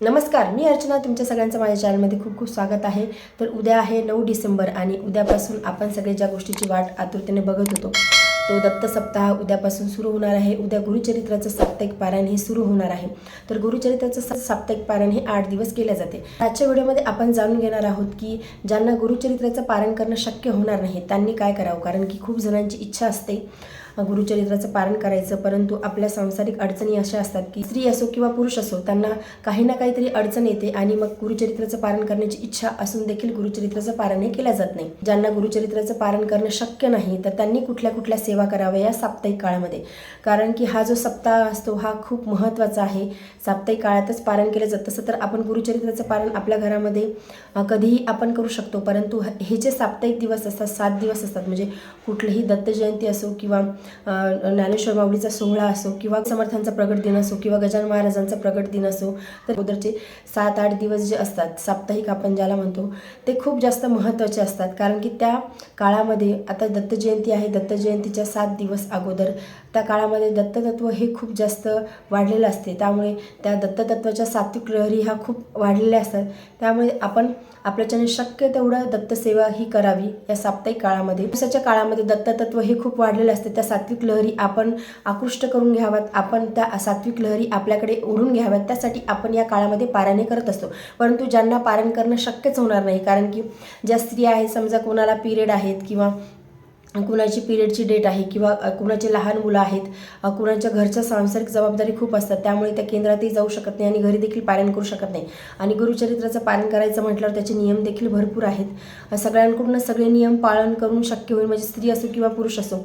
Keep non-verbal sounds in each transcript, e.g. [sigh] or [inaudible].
नमस्कार मी अर्चना. तुमच्या सगळ्यांचं माझ्या चॅनलमध्ये खूप खूप स्वागत आहे. तर उद्या आहे नऊ डिसेंबर आणि उद्यापासून आपण सगळे ज्या गोष्टीची वाट आतुरतेने बघत होतो तो दत्त सप्ताह उद्यापासून सुरू होणार आहे. उद्या गुरुचरित्राचं साप्ताहिक पारायण हे सुरू होणार आहे. तर गुरुचरित्राचं साप्ताहिक पारायण हे आठ दिवस केले जाते. आजच्या व्हिडिओमध्ये आपण जाणून घेणार आहोत की ज्यांना गुरुचरित्राचं पारायण करणं शक्य होणार नाही त्यांनी काय करावं? कारण की खूप जणांची इच्छा असते. गुरुचरित्राचं पारण करायचं परंतु आपल्या सांसारिक अडचणी अशा असतात की स्त्री असो किंवा पुरुष असो त्यांना काही ना काहीतरी अडचण येते आणि मग गुरुचरित्राचं पारण करण्याची इच्छा असून देखील गुरुचरित्राचं पारण हे केलं जात नाही. ज्यांना गुरुचरित्राचं पारण करणं शक्य नाही तर त्यांनी कुठल्या कुठल्या सेवा कराव्या या साप्ताहिक काळामध्ये. कारण की हा जो सप्ताह असतो हा खूप महत्त्वाचा आहे. साप्ताहिक काळातच पारण केलं जातं. तसं तर आपण गुरुचरित्राचं पारण आपल्या घरामध्ये कधीही आपण करू शकतो परंतु हे जे साप्ताहिक दिवस असतात सात दिवस असतात म्हणजे कुठलीही दत्त जयंती असो किंवा ज्ञानेश्वर माऊलीचा सोहळा असो किंवा समर्थांचा प्रगट दिन असो किंवा गजानन महाराजांचा प्रगट दिन असो तर अगोदरचे सात आठ दिवस जे असतात साप्ताहिक आपण ज्याला म्हणतो ते खूप जास्त महत्त्वाचे असतात. कारण की त्या काळामध्ये आता दत्तजयंती आहे. दत्तजयंतीच्या सात दिवस अगोदर त्या काळामध्ये दत्ततत्व हे खूप जास्त वाढलेलं असते. त्यामुळे त्या दत्ततत्वाच्या सात्विक लहरी ह्या खूप वाढलेल्या असतात. त्यामुळे आपण आपल्याच्याने शक्य तेवढं दत्तसेवा ही करावी या साप्ताहिक काळामध्ये. दिवसाच्या काळामध्ये दत्ततत्व हे खूप वाढलेलं असते. त्या सात्विक लहरी आपण आकृष्ट करून घ्याव्यात. आपण त्या सात्विक लहरी आपल्याकडे ओढून घ्याव्यात. त्यासाठी आपण या काळामध्ये पारायणे करत असतो. परंतु ज्यांना पारायण करणं शक्यच होणार नाही कारण की ज्या स्त्रिया आहेत समजा कोणाला पिरियड आहेत किंवा कुणाची पिरियडची डेट आहे किंवा कुणाचे लहान मुलं आहेत कुणाच्या घरच्या सांसारिक जबाबदारी खूप असतात त्यामुळे त्या केंद्रातही जाऊ शकत नाही आणि घरी देखील पालन करू शकत नाही. आणि गुरुचरित्राचं पालन करायचं म्हटल्यावर त्याचे नियम देखील भरपूर आहेत. सगळ्यांकडून सगळे नियम पालन करून शक्य होईल म्हणजे स्त्री असो किंवा पुरुष असो.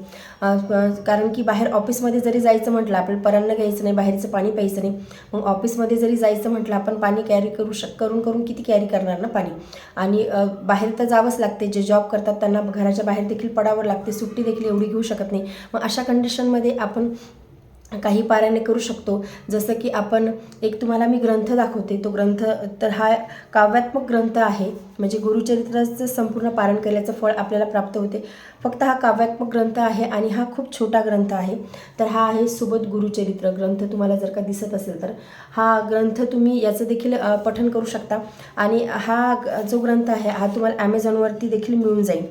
कारण की बाहेर ऑफिसमध्ये जरी जायचं म्हटलं आपण परांना घ्यायचं नाही बाहेरचं पाणी प्यायचं नाही मग ऑफिसमध्ये जरी जायचं म्हटलं आपण पाणी कॅरी करू शक करून करून किती कॅरी करणार ना पाणी? आणि बाहेर तर जावंच लागते जे जॉब करतात त्यांना घराच्या बाहेर देखील पडावं लागतं. सुट्टी देखील एवढी घेऊ शकत नाही. मग अशा कंडिशनमध्ये आपण काही पारायणे करू शकतो. जसं की आपण एक तुम्हाला मी ग्रंथ दाखवते. तो ग्रंथ तर हा काव्यात्मक ग्रंथ आहे. म्हणजे गुरुचरित्राचं संपूर्ण पारण केल्याचं फळ आपल्याला प्राप्त होते. फक्त हा काव्यात्मक ग्रंथ आहे आणि हा खूप छोटा ग्रंथ आहे. तर हा आहे सुबोध गुरुचरित्र ग्रंथ. तुम्हाला जर का दिसत असेल तर. हा ग्रंथ तुम्ही याचं देखील पठन करू शकता. आणि हा जो ग्रंथ आहे हा तुम्हाला ॲमेझॉनवरती देखील मिळून जाईल.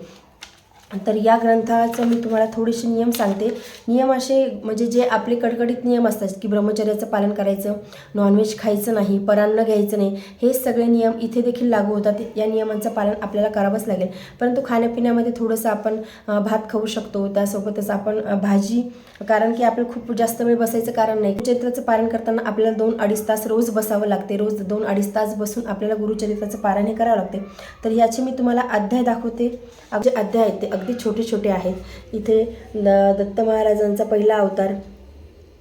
तर या ग्रंथाचं मी तुम्हाला थोडेसे नियम सांगते. नियम असे म्हणजे जे आपले कडकडीत नियम असतात की ब्रह्मचर्याचं पालन करायचं नॉनव्हेज खायचं नाही परान्न घ्यायचं नाही हे सगळे नियम इथे देखील लागू होतात. या नियमांचं पालन आपल्याला करावंच लागेल. परंतु खाण्यापिण्यामध्ये थोडंसं आपण भात खाऊ शकतो. त्यासोबतच आपण भाजी कारण की आपलं खूप जास्त वेळ बसायचं कारण नाही. चरित्राचं पालन करताना आपल्याला दोन अडीच तास रोज बसावं लागते. रोज दोन अडीच तास बसून आपल्याला गुरुचरित्राचं पालन हे करावं लागते. तर याची मी तुम्हाला अध्याय दाखवते. जे अध्याय आहेत ते. अगदी छोटे छोटे आहेत. इथे द- दत्त महाराजांचा पहिला अवतार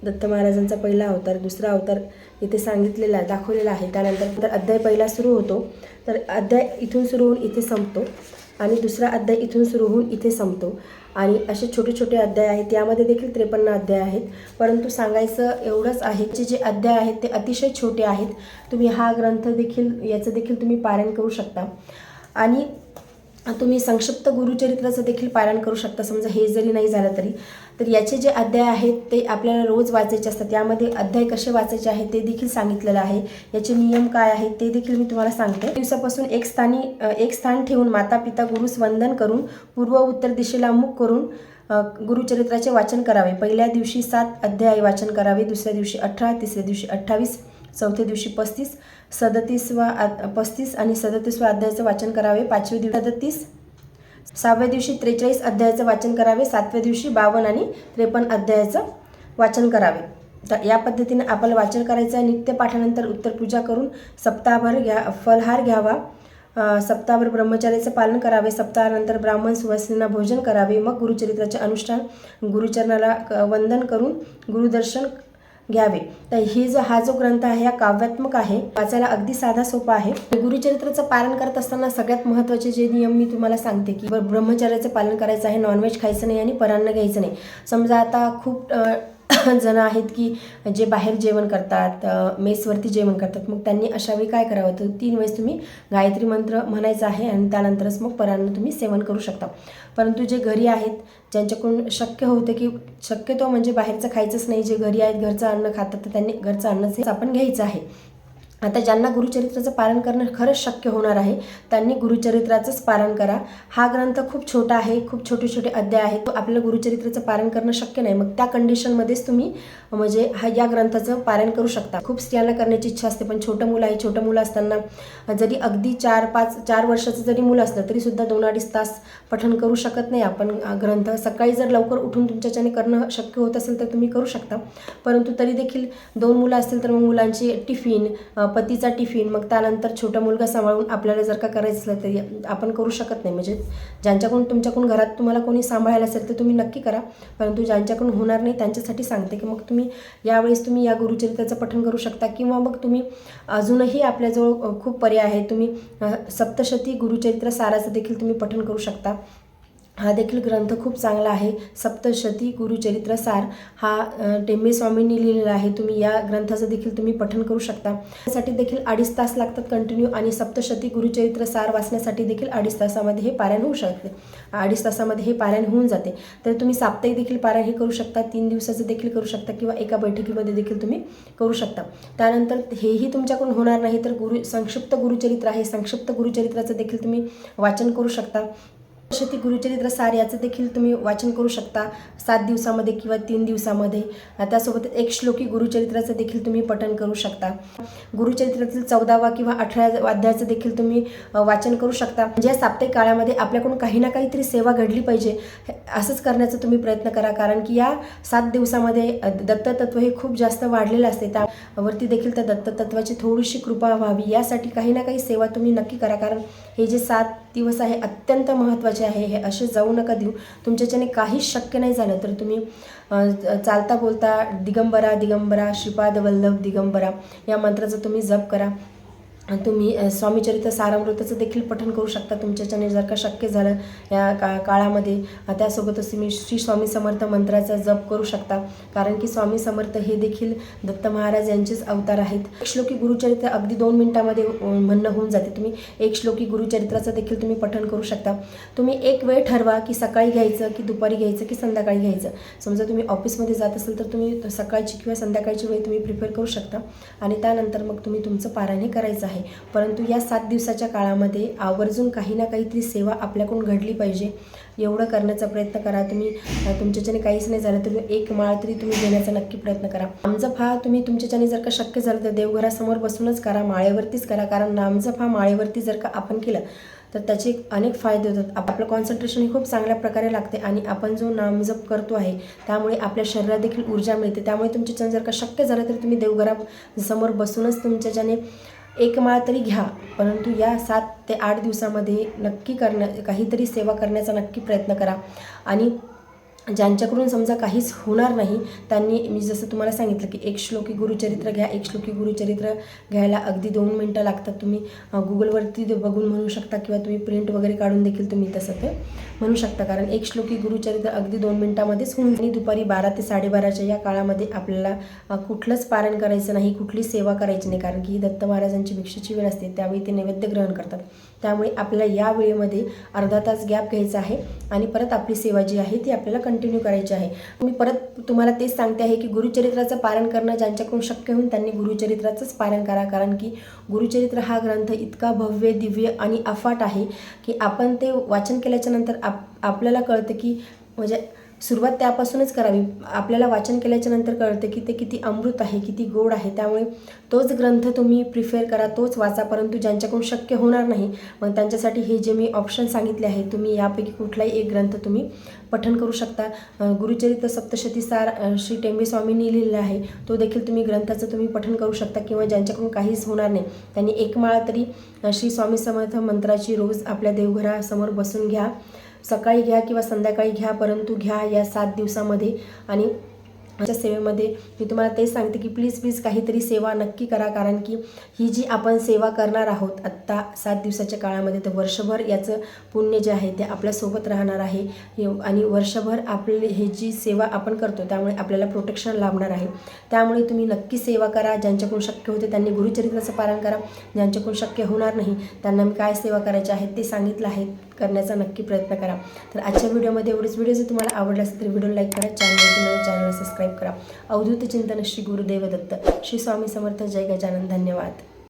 दत्त महाराजांचा पहिला अवतार दुसरा अवतार इथे सांगितलेला दाखवलेला आहे. त्यानंतर तर अध्याय पहिला सुरू होतो. तर अध्याय इथून सुरू होऊन इथे संपतो आणि दुसरा अध्याय इथून सुरू होऊन इथे संपतो. आणि असे छोटे छोटे अध्याय आहेत. यामध्ये देखील त्रेपन्न अध्याय आहेत. परंतु सांगायचं एवढंच आहे जे जे अध्याय आहेत ते अतिशय छोटे आहेत. तुम्ही हा ग्रंथ देखील याचं देखील तुम्ही पारायण करू शकता. आणि तुम्ही संक्षिप्त गुरुचरित्राचं देखील पालन करू शकता. समजा हे जरी नाही झालं तरी. तर याचे जे अध्याय आहेत ते आपल्याला रोज वाचायचे असतात. यामध्ये अध्याय कसे वाचायचे आहेत ते देखील सांगितलेलं आहे. याचे नियम काय आहेत ते देखील मी तुम्हाला सांगते. दिवसापासून एक स्थानी एक स्थान ठेवून माता पिता गुरुस वंदन करून पूर्व उत्तर दिशेला मुख करून गुरुचरित्राचे वाचन करावे. पहिल्या दिवशी सात अध्याय वाचन करावे दुसऱ्या दिवशी अठरा तिसऱ्या दिवशी अठ्ठावीस चौथ्या दिवशी पस्तीस सदतीसवा पस्तीस आणि सदतीसवा अध्यायाचं वाचन करावे. पाचव्या दिवशी सदतीस सहाव्या दिवशी त्रेचाळीस अध्यायाचं वाचन करावे. सातव्या दिवशी बावन्न आणि त्रेपन्न अध्यायाचं वाचन करावे. तर या पद्धतीने आपण वाचन करायचं आहे. नित्य पाठानंतर उत्तर पूजा करून सप्ताहभर घ्या फलहार घ्यावा. सप्ताहभर ब्रह्मचार्याचं पालन करावे. सप्ताहानंतर ब्राह्मण सुवासिनींना भोजन करावे. मग गुरुचरित्राचे अनुष्ठान गुरुचरणाला क- वंदन करून गुरुदर्शन घ्यावे. तर ही जो हा जो ग्रंथ आहे हा काव्यात्मक आहे वाचायला अगदी साधा सोपा आहे. गुरुचरित्राचं पालन करत असताना सगळ्यात महत्त्वाचे जे नियम मी तुम्हाला सांगते की ब- ब्रह्मचर्याचं पालन करायचं आहे नॉनव्हेज खायचं नाही आणि परान्न घ्यायचं नाही. समजा आता खूप [coughs] जण आहेत की जे बाहेर जेवण करतात मेसवरती जेवण करतात. मग त्यांनी अशावेळी काय करावं? तर तीन वेळेस तुम्ही गायत्री मंत्र म्हणायचा आहे आणि त्यानंतरच मग परांना तुम्ही सेवन करू शकता. परंतु जे घरी आहेत ज्यांच्याकडून शक्य होतं की शक्यतो म्हणजे बाहेरचं खायचंच नाही. जे घरी आहेत घरचं अन्न खातात तर त्यांनी घरचं अन्नच आपण घ्यायचं आहे. आता ज्यांना गुरुचरित्राचं पारण करणं खरंच शक्य होणार आहे त्यांनी गुरुचरित्राचंच पारण करा. हा ग्रंथ खूप छोटा आहे खूप छोटे छोटे अध्याय आहेत. तो आपल्याला गुरुचरित्राचं पारण करणं शक्य नाही. मग त्या कंडिशनमध्येच तुम्ही म्हणजे हा या ग्रंथाचं पारण करू शकता. खूप स्त्रियांना करण्याची इच्छा असते पण छोटं मुलं आहे. छोटं मुलं असताना जरी अगदी चार पाच चार वर्षाचं जरी मुलं असलं तरी सुद्धा दोन अडीच तास पठण करू शकत नाही आपण. ग्रंथ सकाळी जर लवकर उठून तुमच्याच्याने करणं शक्य होत असेल तर तुम्ही करू शकता. परंतु तरी देखील दोन मुलं असतील तर मग मुलांची टिफिन पतीचा टिफिन मग त्यानंतर छोटा मुलगा सांभाळून आपल्याला जर का करायचं असलं तरी आपण करू शकत नाही. म्हणजे ज्यांच्याकडून तुमच्याकडून घरात तुम्हाला कोणी सांभाळायला असेल तर तुम्ही नक्की करा. परंतु ज्यांच्याकडून होणार नाही त्यांच्यासाठी सांगते की मग तुम्ही यावेळेस तुम्ही या गुरुचरित्राचं पठण करू शकता किंवा मग तुम्ही अजूनही आपल्याजवळ खूप पर्याय आहे तुम्ही सप्तशती गुरुचरित्र साराचं देखील तुम्ही पठण करू शकता. हा देखील ग्रंथ खूप चांगला आहे. सप्तशती गुरुचरित्र सार हा अ, टेंबे स्वामींनी लिहिलेला आहे. तुम्ही या ग्रंथाचं देखील तुम्ही पठन करू शकता. त्यासाठी देखील अडीच तास लागतात कंटिन्यू आणि सप्तशती गुरुचरित्र सार वाचण्यासाठी देखील अडीच तासामध्ये हे पारायण होऊ शकते. अडीच तासामध्ये हे पारायण होऊन जाते. तर तुम्ही साप्ताहिक देखील पारायण हे करू शकता. तीन दिवसाचं देखील करू शकता किंवा एका बैठकीमध्ये देखील तुम्ही करू शकता. त्यानंतर हेही तुमच्याकडून होणार नाही तर गुरु संक्षिप्त गुरुचरित्र आहे. संक्षिप्त गुरुचरित्राचं देखील तुम्ही वाचन करू शकता. शती गुरुचरित्र सार याचं देखील तुम्ही वाचन करू शकता. सात दिवसामध्ये किंवा तीन दिवसामध्ये. त्यासोबत एक श्लोकी गुरुचरित्राचं देखील तुम्ही पठण करू शकता. गुरुचरित्रातील चौदावा किंवा अठरा अध्यायाचं देखील तुम्ही वाचन करू शकता. म्हणजे या साप्ताहिक काळामध्ये आपल्याकडून काही ना काहीतरी सेवा घडली पाहिजे. हे- असंच करण्याचा तुम्ही प्रयत्न करा. कारण की या सात दिवसामध्ये दत्ततत्व हे खूप जास्त वाढलेलं असते. त्यावरती देखील त्या दत्ततत्वाची थोडीशी कृपा व्हावी. यासाठी काही ना काही सेवा तुम्ही नक्की करा. कारण हे जे सात दिवस आहे अत्यंत महत्त्वाचे आहे हे असे जाऊ नका देऊ. तुमच्याच्याने काहीच शक्य नाही झालं तर तुम्ही चालता बोलता दिगंबरा दिगंबरा श्रीपाद वल्लभ दिगंबरा या मंत्राचा तुम्ही जप करा. तुम्ही स्वामीचरित्र सारामृताचं देखील पठण करू शकता. तुमच्याच्याने जर का शक्य झालं या का काळामध्ये त्यासोबतच तुम्ही श्री स्वामी समर्थ मंत्राचा जप करू शकता. कारण की स्वामी समर्थ हे देखील दत्त महाराज यांचेच अवतार आहेत. एक श्लोकी गुरुचरित्र अगदी दोन मिनिटामध्ये म्हणणं होऊन जाते. तुम्ही एक श्लोकी गुरुचरित्राचं देखील तुम्ही पठण करू शकता. तुम्ही एक वेळ ठरवा की सकाळी घ्यायचं की दुपारी घ्यायचं की संध्याकाळी घ्यायचं. समजा तुम्ही ऑफिसमध्ये जात असेल तर तुम्ही सकाळची किंवा संध्याकाळची वेळ तुम्ही प्रिफर करू शकता. आणि त्यानंतर मग तुम्ही तुमचं पारायणे करायचं आहे. परंतु या सात दिवसाच्या काळामध्ये आवर्जून काही ना काहीतरी सेवा आपल्याकडून घडली पाहिजे. एवढं करण्याचा प्रयत्न करा. तुम्ही तुमच्याच्याने काहीच नाही झालं तुम्ही एक माळ तरी तुम्ही देण्याचा नक्की प्रयत्न करा. नामजप हा तुम्ही तुमच्याच्याने जर का शक्य झालं तर देवघरासमोर बसूनच करा माळेवरतीच करा. कारण नामजप हा माळेवरती जर का आपण केलं तर त्याचे अनेक फायदे होतात. आपलं कॉन्सन्ट्रेशन हे खूप चांगल्या प्रकारे लागते आणि आपण जो नामजप करतो आहे त्यामुळे आपल्या शरीरात देखील ऊर्जा मिळते. त्यामुळे तुमच्याच्याने जर का शक्य झालं तर तुम्ही देवघरासमोर बसूनच तुमच्याच्याने एक माळ तरी घ्या परंतु या सात ते आठ दिवसामध्ये नक्की करण्या काहीतरी सेवा करण्याचा नक्की प्रयत्न करा. आणि ज्यांच्याकडून समजा काहीच होणार नाही त्यांनी मी जसं तुम्हाला सांगितलं की एक श्लोकी गुरुचरित्र घ्या एक श्लोकी गुरुचरित्र घ्यायला अगदी दोन मिनटं लागतात. तुम्ही गुगलवरती ते बघून म्हणू शकता किंवा तुम्ही प्रिंट वगैरे काढून देखील तुम्ही तसं ते म्हणू शकता. कारण एक श्लोकी गुरुचरित्र अगदी दोन मिनटामध्येच होऊन आणि दुपारी बारा ते साडेबाराच्या या काळामध्ये आपल्याला कुठलंच पारण करायचं नाही कुठली सेवा करायची नाही. कारण की ही दत्त महाराजांची भिक्षेची वेळ असते त्यावेळी ते नैवेद्य ग्रहण करतात. त्यामुळे आपल्याला या वेळेमध्ये अर्धा तास गॅप घ्यायचा आहे आणि परत आपली सेवा जी आहे ती आपल्याला कंटिन्यू करायची आहे. मी परत तुम्हाला तेच सांगते आहे की गुरुचरित्राचं पारण करणं ज्यांच्याकडून शक्य होईल त्यांनी गुरुचरित्राचंच पारण करा. कारण की गुरुचरित्र हा ग्रंथ इतका भव्य दिव्य आणि अफाट आहे की आपण ते वाचन केल्याच्यानंतर आप आपल्याला कळतं की म्हणजे सुरुवात त्यापासूनच करावी. आपल्याला वाचन केल्याच्यानंतर कळतं की ते किती अमृत आहे किती गोड आहे. त्यामुळे तोच ग्रंथ तुम्ही प्रिफेअर करा तोच वाचा. परंतु ज्यांच्याकडून शक्य होणार नाही मग त्यांच्यासाठी हे जे मी ऑप्शन सांगितले आहे तुम्ही यापैकी कुठलाही एक ग्रंथ तुम्ही पठण करू शकता. गुरुचरित्र सप्तशती सार श्री टेंबे स्वामींनी लिहिलेला आहे. तो देखील तुम्ही ग्रंथाचं तुम्ही पठण करू शकता किंवा ज्यांच्याकडून काहीच होणार नाही. त्यांनी एक माळा तरी श्री स्वामी समर्थ मंत्राची रोज आपल्या देवघरासमोर बसून घ्या. सकाळी घ्या किंवा संध्याकाळी घ्या परंतु घ्या या सात दिवसामध्ये. आणि च्या सेवेमध्ये मी तुम्हाला तेच सांगते की प्लीज प्लीज काहीतरी सेवा नक्की करा कारण की ही जी आपण सेवा करणार आहोत आत्ता सात दिवसाच्या काळामध्ये तर वर्षभर याचं पुण्य जे आहे ते आपल्यासोबत राहणार आहे. आणि वर्षभर आपली हे जी सेवा आपण करतो त्यामुळे आपल्याला प्रोटेक्शन लाभणार आहे. त्यामुळे तुम्ही नक्की सेवा करा ज्यांच्याकडून शक्य होते त्यांनी गुरुचरित्राचं पालन करा ज्यांच्याकडून शक्य होणार नाही त्यांना मी काय सेवा करायच्या आहेत ते सांगितलं आहे. करण्याचा नक्की प्रयत्न करा. तर आजच्या व्हिडिओमध्ये एवढेच. व्हिडिओ जर तुम्हाला आवडला असेल तर व्हिडिओ लाईक करा चॅनल चॅनल सबस्क्राईब करा. अवधूत चिंतन श्री गुरुदेव दत्त. श्री स्वामी समर्थ. जय गजानन. धन्यवाद.